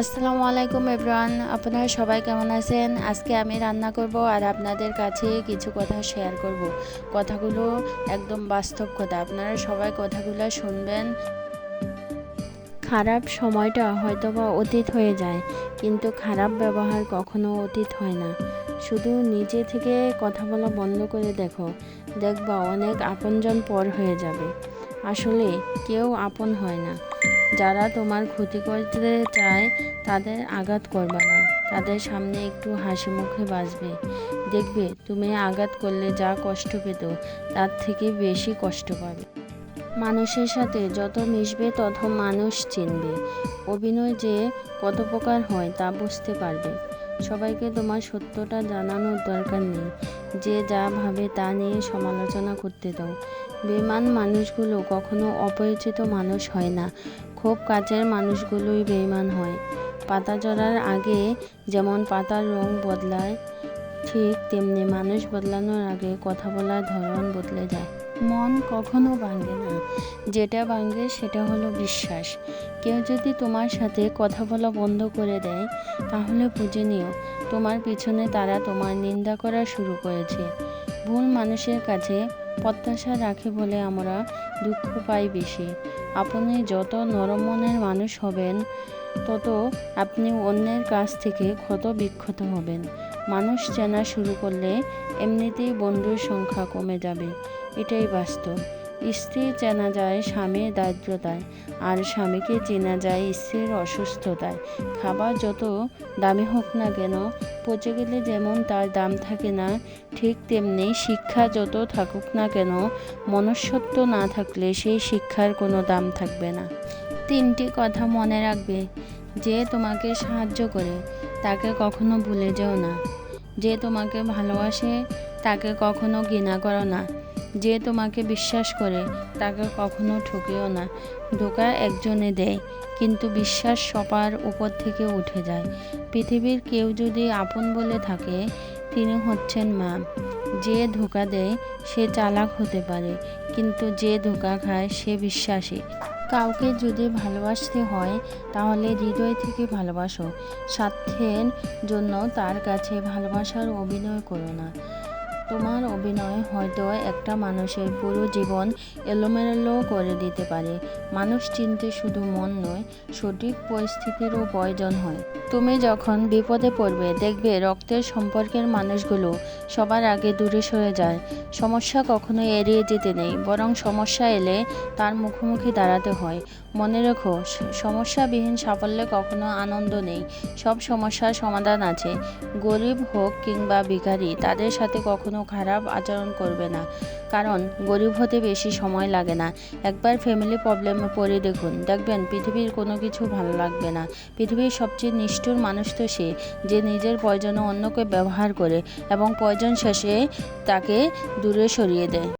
আসসালামু আলাইকুম এভরান আপনারা সবাই কেমন আছেন? আজকে আমি রান্না করব আর আপনাদের কাছে কিছু কথা শেয়ার করব। কথাগুলো একদম বাস্তব কথা, আপনারা সবাই কথাগুলো শুনবেন। খারাপ সময়টা হয়তো বা অতীত হয়ে যায়, কিন্তু খারাপ ব্যবহার কখনো অতীত হয় না। শুধু নিজে থেকে কথা বলা বন্ধ করে দেখো, দেখবা অনেক আপনজন পর হয়ে যাবে। আসলে কেউ আপন হয় না। যারা তোমার ক্ষতি করতে চায়, তাদের আঘাত করবে না। তাদের সামনে একটু হাসি মুখে বাঁচবে। দেখবে, তুমি আঘাত করলে যা কষ্ট পেত, তার থেকে বেশি কষ্ট পাবে। মানুষের সাথে যত মিশবে, তত মানুষ চিনবে। অভিনয় যে কত প্রকার হয়, তা বুঝতে পারবে। সবাইকে তোমার সত্যটা জানানোর দরকার নেই। যে যা ভাবে, তা নিয়ে সমালোচনা করতে দাও। বেমান মানুষগুলো কখনো অপরিচিত মানুষ হয় না। খুব কাছের মানুষগুলোই বেইমান হয়। পাতা ঝরার আগে যেমন পাতার রং বদলায়, ঠিক তেমনি মানুষ বদলানোর আগে কথা বলার ধরন বদলে যায়। মন কখনো ভাঙে না। যেটা ভাঙে সেটা হলো বিশ্বাস। কেউ যদি তোমার সাথে কথা বলা বন্ধ করে দেয়, তাহলে বুঝে নিও, তোমার পিছনে তারা তোমার নিন্দা করা শুরু করেছে। ভুল মানুষের কাছে প্রত্যাশা রাখে বলে আমরা দুঃখ পাই বেশি। আপনি যত নরম মনের মানুষ হবেন, তত আপনি অন্যের কাছ থেকে ক্ষত বিক্ষত হবেন। মানুষ চেনা শুরু করলে এমনিতেই বন্ধুর সংখ্যা কমে যাবে। এটাই বাস্তব। স্ত্রী চেনা যায় স্বামীর দারিদ্রতায়, আর স্বামীকে চেনা যায় স্ত্রীর অসুস্থতায়। খাবার যত দামি হোক না কেন পচে গেলে যেমন তার দাম থাকে না, ঠিক তেমনি শিক্ষা যত থাকুক না কেন, মনুষ্যত্ব না থাকলে সেই শিক্ষার কোনো দাম থাকবে না। তিনটি কথা মনে রাখবে। যে তোমাকে সাহায্য করে, তাকে কখনো ভুলে যেও না। যে তোমাকে ভালোবাসে, তাকে কখনো ঘৃণা করো না। যে তোমাকে বিশ্বাস করে, তাকে কখনো ঠকিও না। ধোকা একজনে দেয়, কিন্তু বিশ্বাস সবার উপর থেকে উঠে যায়। পৃথিবীর কেউ যদি আপন বলে থাকে, তিনি হচ্ছেন মা। যে ধোকা দেয়, সে চালাক হতে পারে, কিন্তু যে ধোকা খায়, সে বিশ্বাসী। কাউকে যদি ভালোবাসতে হয়, তাহলে হৃদয় থেকে ভালোবাসো। স্বার্থের জন্য তার কাছে ভালোবাসার অভিনয় করো না। তোমার অভিনয় হয়তো একটা মানুষের পুরো জীবন এলোমেলো করে দিতে পারে। মানুষ চিনতে শুধু মন নয়, সঠিক পরিস্থিতিরও প্রয়োজন হয়। তুমি যখন বিপদে পড়বে, দেখবে রক্তের সম্পর্কের মানুষগুলো সবার আগে দূরে সরে যায়। সমস্যা কখনো এড়িয়ে যেতে নেই, বরং সমস্যা এলে তার মুখোমুখি দাঁড়াতে হয়। মনে রেখো সমস্যাবিহীন সাফল্যে কখনো আনন্দ নেই। সব সমস্যার সমাধান আছে। গরিব হোক কিংবা ভিখারি, তাদের সাথে কখনো খারাপ আচরণ করবে না। কারণ গরিব হতে বেশি সময় লাগে না। একবার ফ্যামিলি প্রবলেমে পড়ে দেখুন। দেখবেন পৃথিবীর কোনো কিছু ভালো লাগবে না। পৃথিবীর সবচেয়ে নিষ্ঠুর মানুষ তো সে, যে নিজের প্রয়োজনে অন্যকে ব্যবহার করে এবং প্রয়োজন শেষে তাকে দূরে সরিয়ে দেয়।